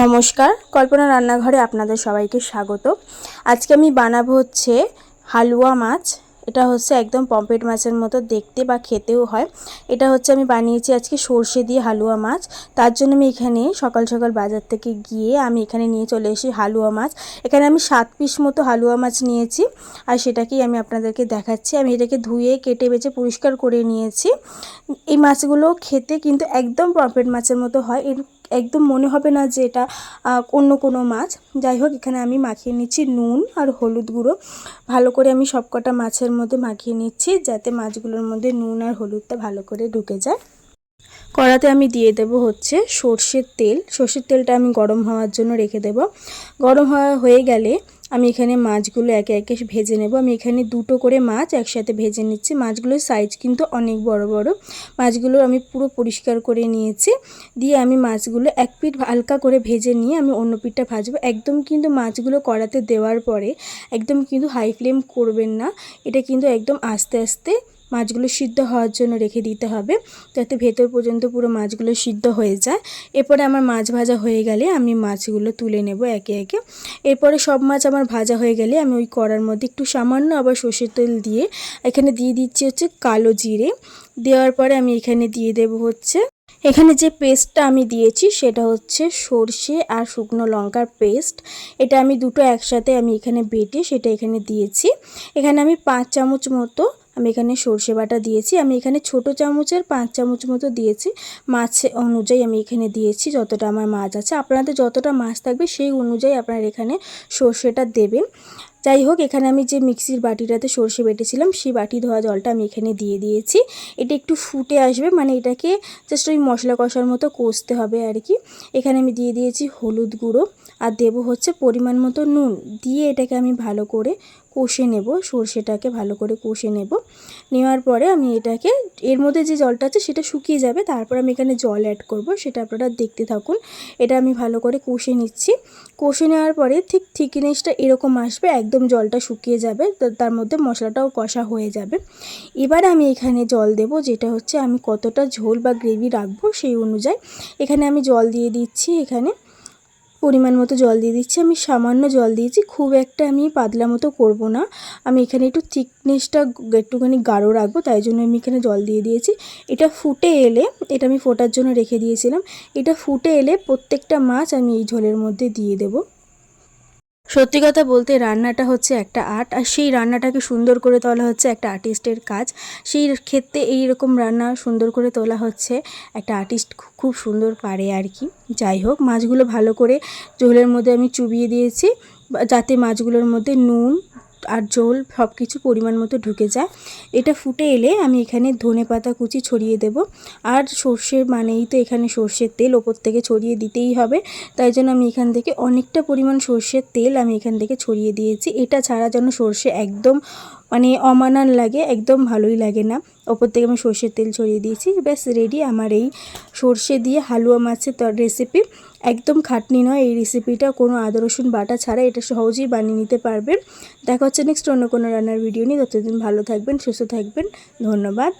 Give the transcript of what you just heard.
নমস্কার, কল্পনা রান্নাঘরে আপনাদের সবাইকে স্বাগত। আজকে আমি বানাবো হচ্ছে হালুয়া মাছ। এটা হচ্ছে একদম পম্পেট মাছের মতো দেখতে বা খেতেও হয়। এটা হচ্ছে আমি বানিয়েছি আজকে সর্ষে দিয়ে হালুয়া মাছ। তার জন্য আমি এখানে সকাল সকাল বাজার থেকে গিয়ে আমি এখানে নিয়ে চলে এসি হালুয়া মাছ। এখানে আমি সাত পিস মতো হালুয়া মাছ নিয়েছি আর সেটাকেই আমি আপনাদেরকে দেখাচ্ছি। আমি এটাকে ধুয়ে, কেটে বেছে পরিষ্কার করে নিয়েছি। এই মাছগুলো খেতে কিন্তু একদম পম্পেট মাছের মতো হয়। এর একদম মনে হবে না যে এটা অন্য কোনো মাছ। যাই হোক, এখানে আমি মাখিয়ে নিচ্ছি নুন আর হলুদ গুঁড়ো। ভালো করে আমি সবকটা মাছের মধ্যে মাখিয়ে নিচ্ছি যাতে মাছগুলোর মধ্যে নুন আর হলুদটা ভালো করে ঢুকে যায়। কড়াতে আমি দিয়ে দেব হচ্ছে সর্ষের তেল। সর্ষের তেলটা আমি গরম হওয়ার জন্য রেখে দেব। গরম হওয়া হয়ে গেলে আমি এখানে মাছগুলো একে একে ভেজে নেব। আমি এখানে দুটো করে মাছ একসাথে ভেজে নিচ্ছি। মাছগুলোর সাইজ কিন্তু অনেক বড় বড়। মাছগুলো আমি পুরো পরিষ্কার করে নিয়েছি। দিয়ে আমি মাছগুলো এক পিঠ হালকা করে ভেজে নিয়ে আমি অন্য পিঠটা ভাজব। একদম কিন্তু মাছগুলো কড়াতে দেওয়ার পরে একদম কিন্তু হাই ফ্লেম করবেন না। এটা কিন্তু একদম আস্তে আস্তে মাছগুলো সিদ্ধ হওয়ার জন্য রেখে দিতে হবে। যাতে ভেতর পর্যন্ত পুরো মাছগুলো সিদ্ধ হয়ে যায়। এরপরে আমার মাছ ভাজা হয়ে গেলে আমি মাছগুলো তুলে নেব একে একে। এরপরে সব মাছ আমার ভাজা হয়ে গেলে আমি ওই কড়ার মধ্যে একটু সামান্য আবার সর্ষের তেল দিয়ে এখানে দিয়ে দিচ্ছি হচ্ছে কালো জিরে। দেওয়ার পরে আমি এখানে দিয়ে দেব হচ্ছে, এখানে যে পেস্টটা আমি দিয়েছি সেটা হচ্ছে সর্ষে আর শুকনো লঙ্কার পেস্ট। এটা আমি দুটো একসাথে আমি এখানে বেটে সেটা এখানে দিয়েছি। এখানে আমি পাঁচ চামচ মতো আমি এখানে সর্ষে বাটা দিয়েছি। আমি এখানে ছোট চামচের পাঁচ চামচ মতো দিয়েছি। মাছ অনুযায়ী আমি এখানে দিয়েছি যতটা আমার মাছ আছে। আপনাদের যতটা মাছ থাকবে সেই অনুযায়ী আপনারা এখানে সর্ষেটা দেবেন। যাই হোক, এখানে আমি যে মিক্সির বাটিটাতে সর্ষে বেটেছিলাম, সেই বাটি ধোয়া জলটা আমি এখানে দিয়ে দিয়েছি। এটা একটু ফুটে আসবে মানে এটাকে জাস্ট ওই মশলা কষার মতো কষতে হবে আর কি। এখানে আমি দিয়ে দিয়েছি হলুদ গুঁড়ো আর দেবো হচ্ছে পরিমাণ মতো নুন। দিয়ে এটাকে আমি ভালো করে কষে নেব, সর্ষেটাকে ভালো করে কষে নেব। নেওয়ার পরে আমি এটাকে, এর মধ্যে যে জলটা আছে সেটা শুকিয়ে যাবে, তারপর আমি এখানে জল অ্যাড করব, সেটা আপনারা দেখতে থাকুন। এটা আমি ভালো করে কষে নিচ্ছি। কষে নেওয়ার পরে ঠিক থিকনেসটা এরকম আসবে, একদম জলটা শুকিয়ে যাবে তার মধ্যে মশলাটাও কষা হয়ে যাবে। এবার আমি এখানে জল দেব, যেটা হচ্ছে আমি কতটা ঝোল বা গ্রেভি রাখব সেই অনুযায়ী। এখানে আমি জল দিয়ে দিচ্ছি এখানে। পরিমাণ মতো জল দিয়ে দিচ্ছি। আমি সামান্য জল দিয়েছি, খুব একটা আমি পাতলা মতো করব না। আমি এখানে একটু থিকনেসটা একটুখানি গাঢ় রাখব, তাই জন্য আমি এখানে জল দিয়ে দিয়েছি। এটা ফুটে এলে, এটা আমি ফোটার জন্য রেখে দিয়েছিলাম, এটা ফুটে এলে প্রত্যেকটা মাছ আমি এই ঝোলের মধ্যে দিয়ে দেবো। সত্যি কথা বলতে রান্নাটা হচ্ছে একটা আর্ট, আর সেই রান্নাটাকে সুন্দর করে তোলা হচ্ছে একটা আর্টিস্টের কাজ। সেই ক্ষেত্রে এই রকম রান্না সুন্দর করে তোলা হচ্ছে একটা আর্টিস্ট খুব সুন্দর পারে আর কি। যাই হোক, মাছগুলো ভালো করে ঝোলের মধ্যে আমি চুবিয়ে দিয়েছি যাতে মাছগুলোর মধ্যে নুন আর ঝোল সব কিছু পরিমাণ মতো ঢুকে যায়। এটা ফুটে এলে আমি এখানে ধনে পাতা কুচি ছড়িয়ে দেব। আর সর্ষের মানেই তো এখানে সর্ষের তেল ওপর থেকে ছড়িয়ে দিতেই হবে। তাই জন্য আমি এখান থেকে অনেকটা পরিমাণ সর্ষের তেল আমি এখান থেকে ছড়িয়ে দিয়েছি। এটা ছাড়া যেন সর্ষে একদম মানে অমানান লাগে, একদম ভালোই লাগে না। ওপর থেকে আমি সর্ষের তেল ছড়িয়ে দিয়েছি। ব্যাস রেডি আমার এই সর্ষে দিয়ে হালুয়া মাছের রেসিপি একদম খাটনি নয় এই রেসিপিটা কোনো আদা, রসুন, বাটা ছাড়া এটা সহজেই বানিয়ে নিতে পারবেন। দেখা হচ্ছে নেক্সট অন্য কোনো রান্নার ভিডিও নিয়ে। ততদিন ভালো থাকবেন, সুস্থ থাকবেন। ধন্যবাদ।